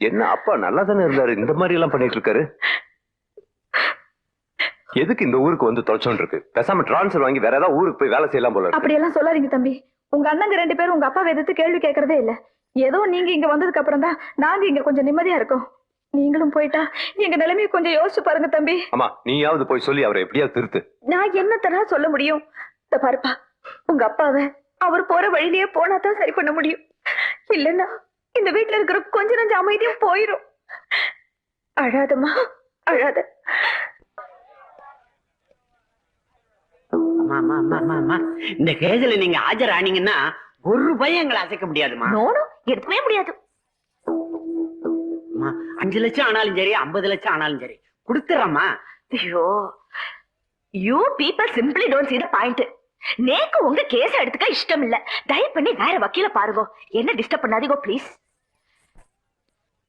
என்ன அப்பா நல்லா தானே இருந்தாரு? இந்த மாதிரி எல்லாம் பண்ணிட்டு இருக்காரு எதுக்கு இந்த ஊருக்கு வந்து தொலைச்சோன்னு இருக்கு பேசாம டிரான்ஸ்ஃபர் வாங்கி வேற ஏதாவது ஊருக்கு போய் வேலை செய்யலாம் போல இருக்கு. அப்படியெல்லாம் சொல்லாதீங்க தம்பி. உங்க அண்ணங்க ரெண்டு பேரும் உங்க அப்பாவை எதிர்த்து கேள்வி கேட்கறதே இல்ல. ஏதோ நீங்க இங்க வந்ததுக்கு அப்புறம் தான் நாங்க இங்க கொஞ்சம் நிம்மதியா இருக்கோம். நீங்களும் போயிட்டா எங்க நிலைமையை கொஞ்சம் யோசிச்சு பாருங்க தம்பி. ஆமா நீயாவது போய் சொல்லி அவரை எப்படியாவது திருத்து. நான் என்னத்தனா சொல்ல முடியும்? இந்த பாருப்பா உங்க அப்பாவை அவர் போற வழியிலேயே போனா தான் சரி பண்ண முடியும். இல்லன்னா இந்த வீட்ல இருக்கிற கொஞ்ச நஞ்ச அமைதியும் போயிரும். அழாதம்மா அழாத. இந்த கேஸ்ல நீங்க ஆஜர் ஆனீங்கன்னா ஒரு ரூபாயும் எங்களை அசைக்க முடியாதுமா நோனும் எடுக்கவே முடியாது. அஞ்சு லட்சம் ஆனாலும் சரி ஐம்பது லட்சம் ஆனாலும் சரி கொடுத்துறேம்மா. ஐயோ you people simply don't see the point நேக்கு உங்க கேஸ் எடுத்துக்க இஷ்டம் இல்ல தயவு பண்ணி வேற வக்கீல பாருங்க. என்ன டிஸ்டர்ப் பண்ணாதீங்க ப்ளீஸ்